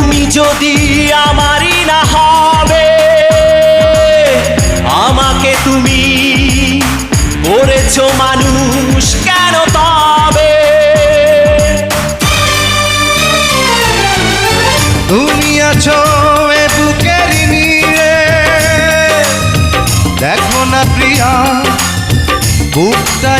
তুমি যদি আমারই না হবে, আমাকে তুমি করেছ মানুষ কেন তবে? তুমি আছো এ বুকের দেখো না প্রিয়া বুকটায়